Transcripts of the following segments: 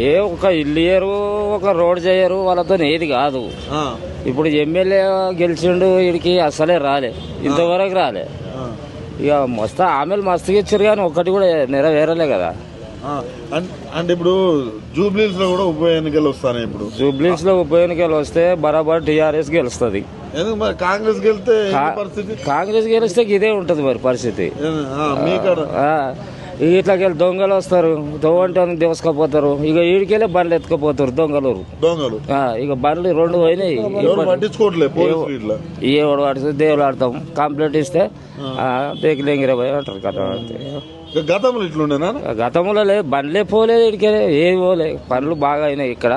ఏ ఒక ఇల్లు ఇయ్యరు ఒక రోడ్ చేయరు వాళ్ళతో ఏది కాదు. ఇప్పుడు ఎమ్మెల్యే గెలిచిండు వీడికి అసలే రాలే. ఇంతవరకు రాలే. ఇక మస్తు ఆమెలు మస్తుగా ఇచ్చారు కానీ ఒక్కటి కూడా నెరవేరలే కదా. అంటే ఇప్పుడు జూబ్లీస్లో కూడా ఉప ఎన్నికలు వస్తాయి ఇప్పుడు. జూబ్లీస్లో ఉప ఎన్నికలు వస్తే బరాబర్ టీఆర్ఎస్ గెలుస్తుంది. కాంగ్రెస్ పరిస్థితి? కాంగ్రెస్ గెలిస్తే ఇదే ఉంటుంది మరి పరిస్థితి. ఇట్లాకెళ్ళి దొంగలు వస్తారు. దొంగంటానికి దోసుకపోతారు. ఇక ఈడికెళ్ళి బండ్లు ఎత్తుకపోతారు దొంగలు. దొంగలు? ఆ, ఇక బండ్లు రెండు పోయినాయి. ఎవరు పట్టించుకోవట్లేదు పోలీసులు ఇట్లా? ఏ వాడు ఆడితే దేవుడు ఆడతాం కంప్లైంట్ ఇస్తే దేకిలేంగిరే పోయి అంటారు కదా అంతే. గతంలో ఇట్లుండేనా గతంలో లేదు బండ్లే పోలేదు ఇడికే ఏది పోలే. పనులు బాగా అయినాయి ఇక్కడ.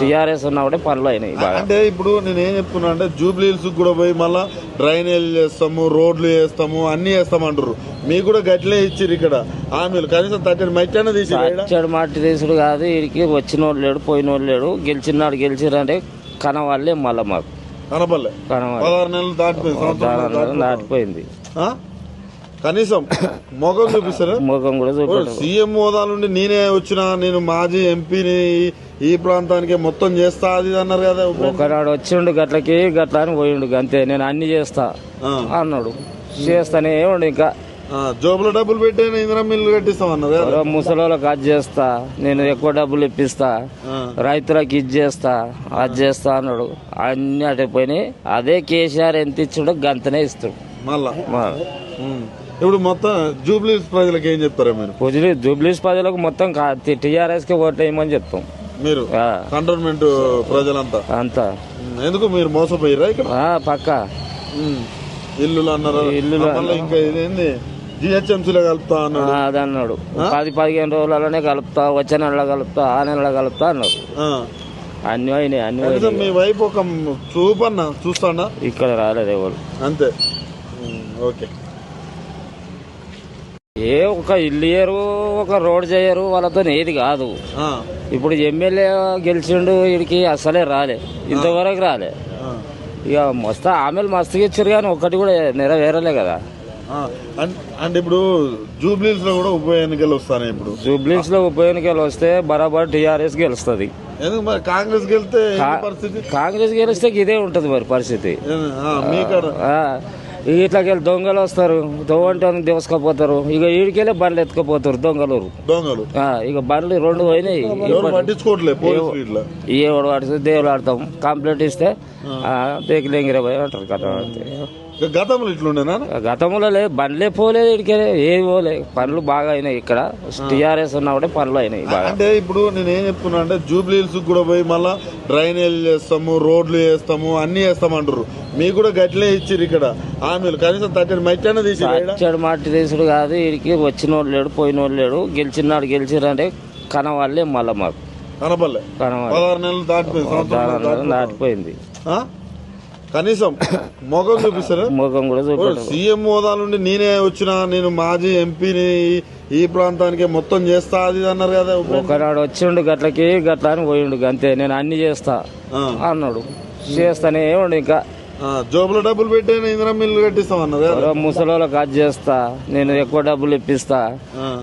టీఆర్ఎస్ ఉన్నా కూడా పనులు అయినాయి బాగా. అంటే ఇప్పుడు నేను ఏం చెప్తున్నా అంటే జూబ్లీహిల్స్ కూడా పోయి మళ్ళా డ్రైనేజ్ చేస్తాము రోడ్లు చేస్తాము అన్ని చేస్తామంటారు మీకు కూడా గట్లే ఇచ్చిర్రు ఇక్కడ హామీలు. కనీసం తగ్గని మధ్యాహ్నం తీసి చెడు మాటి తీసుడు కాదు వీడికి వచ్చిన వాళ్ళు లేడు పోయిన వాళ్ళు లేడు. గెలిచినాడు గెలిచిరంటే కనవాళ్ళే మళ్ళా మాకు. కనపల్లె పదహారు నెలలు దాటిపోయింది? కనీసం మొగం చూపిస్తారా? ముఖం కూడా చూపెట్టారు. సీఎం హోదా నుండి నేనే వచ్చిన నేను మాజీ ఎంపీని ఈ- ప్రాంతానికి మొత్తం చేస్తా అది అన్నారు కదా ఒకనాడు వచ్చిండు గట్లకి గట్ల అని పోయిండు అంతే నేను అన్ని చేస్తా. అన్నాడు. చేస్తానే ఉండు ఇంకా. జోబులో డబ్బులు పెట్టి ఇందిరా మిల్లు కట్టిస్తాం అన్నారు ఎవరో ముసలోళ్ళకి అది చేస్తా నేను ఎక్కువ డబ్బులు ఇప్పిస్తా. రైతులకు ఇది చేస్తా అది చేస్తా అన్నాడు. అన్ని అటైపోయినాయి అదే కేసీఆర్ ఎంత ఇచ్చిండో గంతనే ఇస్తాడు. మళ్ళా. ఇప్పుడు మొత్తం జూబ్లీస్ ప్రజలకు ఏం చెప్తారా మీరు? పొజిలి జూబ్లీస్ ప్రజలకు మొత్తం టీఆర్ఎస్కి ఓట్లు వేయమని చెప్తాం. మీరు? కంటోన్మెంట్ ప్రజలంతా? అంతా. ఎందుకు మీరు మోసపోయిరా ఇక్కడ? పక్క. ఇల్లులు అన్నారు? ఇల్లులు మళ్ళీ ఇంకా ఇదేంది? జిహెచ్ఎంసీలో కలుపుతా అన్నాడు. అది అన్నాడు. పది పదిహేను రోజులలోనే కలుపుతా వచ్చే నెలలో కలుపుతా ఆ నెలలో కలుపుతా అన్నాడు. అన్ని అయినాయి అన్ని. మీ వైపు ఒక చూపన్నా చూస్తాడా? ఇక్కడ రాలేదు ఎవరు. అంతే. ఓకే. ఏ ఒక ఇల్లు ఇయ్యరు ఒక రోడ్ చేయరు వాళ్ళతో ఏది కాదు. ఇప్పుడు ఎమ్మెల్యే గెలిచిండు వీడికి అసలే రాలే. ఇంతవరకు రాలే. ఇక మస్తు ఆమెలు మస్తుగా ఇచ్చారు కానీ ఒక్కటి కూడా నెరవేరలే కదా. అంటే ఇప్పుడు జూబ్లీస్లో కూడా ఉప ఎన్నికలు వస్తాయి ఇప్పుడు. జూబ్లీస్లో ఉప ఎన్నికలు వస్తే బరాబర్ టీఆర్ఎస్ గెలుస్తుంది. కాంగ్రెస్ పరిస్థితి? కాంగ్రెస్ గెలిస్తే ఇదే ఉంటుంది మరి పరిస్థితి. ఇట్లాకెళ్ళి దొంగలు వస్తారు. దొంగంటానికి దోసుకపోతారు. ఇక ఈడికెళ్ళి బండ్లు ఎత్తుకపోతారు దొంగలు. దొంగలు? ఆ, ఇక బండ్లు రెండు పోయినాయి. ఎవరు పట్టించుకోవట్లేదు పోలీసులు ఇట్లా ఏ వాడు ఆడితే దేవుడు ఆడతాం కంప్లైంట్ ఇస్తే దేకిలేంగిరే పోయి అంటారు కదా. అంతే గతంలో ఇట్లుండేనా గతంలో లేదు బండ్లే పోలేదు ఇడికే ఏది పోలే. పనులు బాగా అయినాయి ఇక్కడ. టీఆర్ఎస్ ఉన్నా కూడా పనులు అయినాయి బాగా. అంటే ఇప్పుడు నేను ఏం చెప్తున్నా అంటే జూబ్లీహిల్స్ కూడా పోయి మళ్ళా డ్రైనేజ్ చేస్తాము రోడ్లు చేస్తాము అన్ని చేస్తామంటారు మీకు కూడా గట్లే ఇచ్చిర్రు ఇక్కడ హామీలు. కనీసం తగ్గని మధ్యాహ్నం తీసి చెడు మాటి తీసుడు కాదు వీడికి వచ్చిన వాళ్ళు లేడు పోయిన వాళ్ళు లేడు. గెలిచినాడు గెలిచిరంటే కనవాళ్ళే మళ్ళా మాకు. కనపల్లె పదహారు నెలలు దాటిపోయింది దాటిపోయింది. ఆ? కనీసం మొగం చూపిస్తారా? ముఖం కూడా చూపెట్టారు. సీఎం హోదా నుండి నేనే వచ్చిన నేను మాజీ ఎంపీని ఈ- ప్రాంతానికి మొత్తం చేస్తా అది అన్నారు కదా ఒకనాడు వచ్చిండు గట్లకి గట్ల అని పోయిండు అంతే నేను అన్ని చేస్తా. అన్నాడు. చేస్తానే ఉండు ఇంకా. జోబులో డబ్బులు పెట్టి ఇందిరా మిల్లు కట్టిస్తాం అన్నారు ముసలోళ్ళకి అది చేస్తా నేను ఎక్కువ డబ్బులు ఇప్పిస్తా.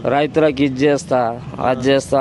రైతులకు ఇది చేస్తా అది చేస్తా.